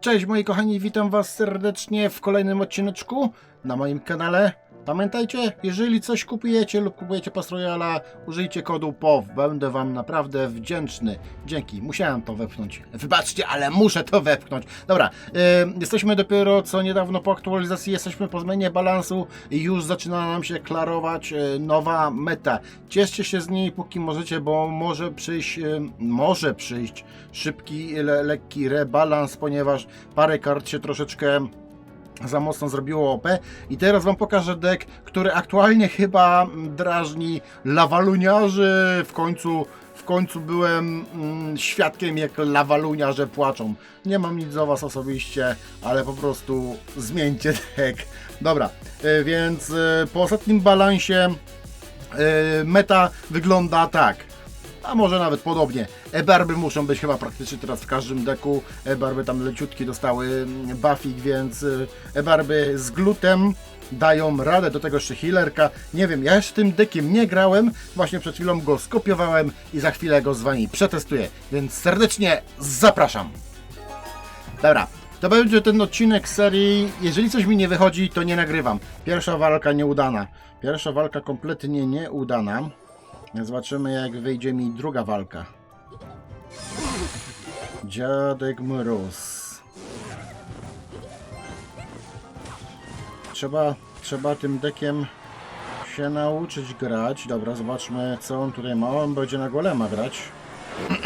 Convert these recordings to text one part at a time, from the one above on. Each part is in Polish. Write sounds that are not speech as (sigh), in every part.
Cześć moi kochani, witam was serdecznie w kolejnym odcineczku na moim kanale. Pamiętajcie, jeżeli coś kupujecie lub kupujecie Pas Royala, użyjcie kodu POW. Będę wam naprawdę wdzięczny. Dzięki, musiałem to wepchnąć. Wybaczcie, ale muszę to wepchnąć. Dobra, yy, jesteśmy dopiero co niedawno po aktualizacji, jesteśmy po zmianie balansu i już zaczyna nam się klarować yy, nowa meta. Cieszcie się z niej póki możecie, bo może przyjść, yy, może przyjść szybki, le, lekki rebalans, ponieważ parę kart się troszeczkę za mocno zrobiło OP i teraz wam pokażę deck, który aktualnie chyba drażni lawaluniarzy. W końcu, w końcu byłem mm, świadkiem jak lawaluniarze płaczą. Nie mam nic do was osobiście, ale po prostu zmieńcie (laughs) deck. Dobra, y, więc y, po ostatnim balansie y, meta wygląda tak a może nawet podobnie. E-barby muszą być chyba praktycznie teraz w każdym deku. E-barby tam leciutki dostały mm, buffik, więc y, e-barby z glutem dają radę. Do tego jeszcze healerka. Nie wiem, ja jeszcze tym dekiem nie grałem. Właśnie przed chwilą go skopiowałem i za chwilę go z wami przetestuję. Więc serdecznie zapraszam. Dobra, to będzie ten odcinek serii. Jeżeli coś mi nie wychodzi, to nie nagrywam. Pierwsza walka nieudana. Pierwsza walka kompletnie nieudana. Zobaczymy jak wyjdzie mi druga walka. Dziadek Mróz. Trzeba, trzeba tym dekiem się nauczyć grać. Dobra, zobaczmy co on tutaj ma. On będzie na golema grać. (clears throat)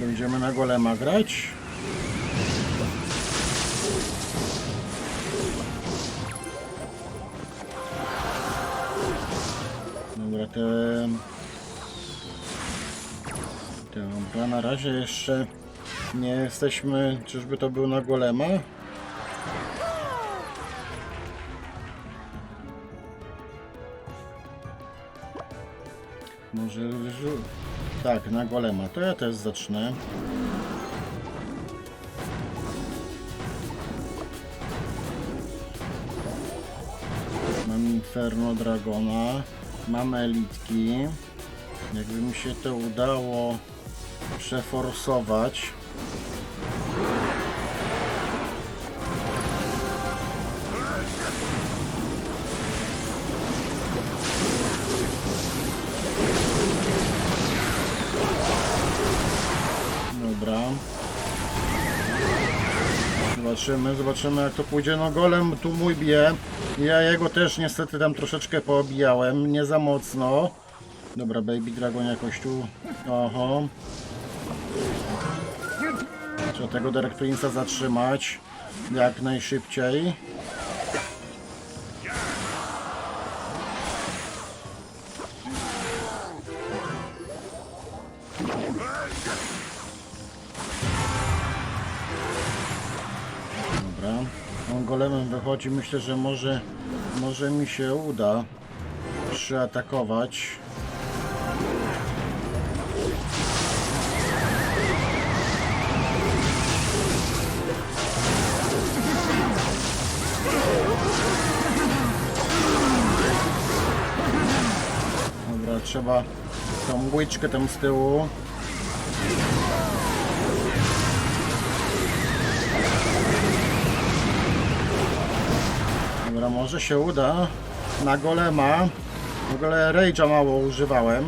Będziemy na golema grać. Dobra, te... Dobra, na razie jeszcze nie jesteśmy... Czyżby to był na golema? Może... Tak, na golema. To ja też zacznę. Mam Inferno Dragona. Mamy elitki. Jakby mi się to udało przeforsować. Dobra. Zobaczymy, zobaczymy jak to pójdzie. No golem tu mój bije. Ja jego też niestety tam troszeczkę poobijałem. Nie za mocno. Dobra, Baby Dragon jakoś tu. Oho. Trzeba tego Derek Twinsa zatrzymać. Jak najszybciej. Golemem wychodzi. Myślę, że może, może mi się uda przyatakować. Dobra, trzeba tą łyczkę tam z tyłu. Dobra, może się uda. Na golema. W ogóle Rage'a mało używałem.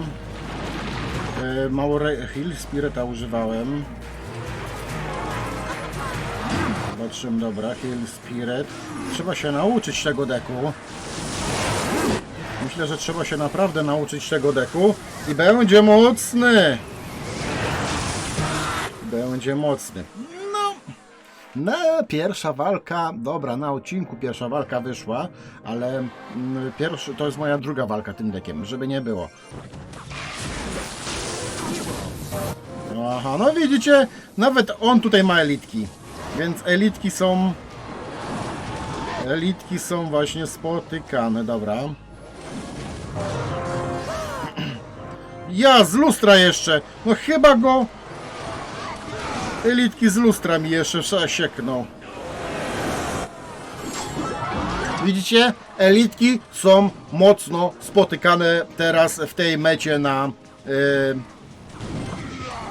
Yy, mało Heal Spirita używałem. Zobaczymy, dobra, Heal Spirit. Trzeba się nauczyć tego deku. Myślę, że trzeba się naprawdę nauczyć tego deku i będzie mocny. Będzie mocny. No, pierwsza walka, dobra, na odcinku pierwsza walka wyszła, ale mm, pierwszy, to jest moja druga walka tym dekiem, żeby nie było. Aha, no widzicie, nawet on tutaj ma elitki, więc elitki są, elitki są właśnie spotykane, dobra. (clears throat) Ja z lustra jeszcze, no chyba go Elitki z lustra mi jeszcze siekną. Widzicie? Elitki są mocno spotykane teraz w tej mecie na yy,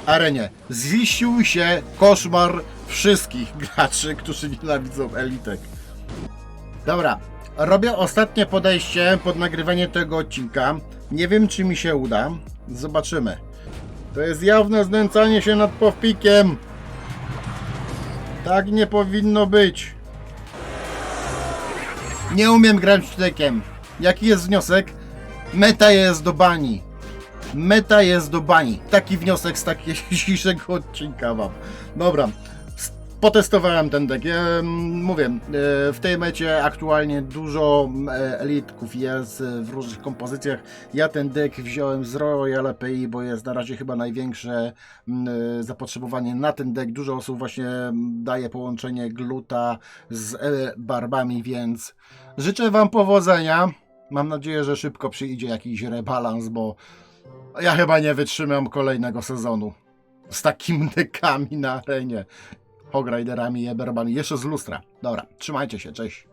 arenie. Ziścił się koszmar wszystkich (laughs) graczy, którzy nienawidzą elitek. Dobra, robię ostatnie podejście pod nagrywanie tego odcinka. Nie wiem, czy mi się uda. Zobaczymy. To jest jawne znęcanie się nad powpikiem. Tak nie powinno być. Nie umiem grać sztykiem. Jaki jest wniosek? Meta jest do bani. Meta jest do bani. Taki wniosek z takiego (laughs) dzisiejszego odcinka mam. Dobra. Potestowałem ten deck. Mm, mówię, e, w tej mecie aktualnie dużo e, elitków jest e, w różnych kompozycjach. Ja ten deck wziąłem z Royal API, bo jest na razie chyba największe e, zapotrzebowanie na ten deck. Dużo osób właśnie daje połączenie gluta z e, barbami, więc życzę Wam powodzenia. Mam nadzieję, że szybko przyjdzie jakiś rebalans, bo ja chyba nie wytrzymam kolejnego sezonu z takimi dekami na arenie. Hogriderami i. Jeszcze z lustra. Dobra, trzymajcie się, cześć.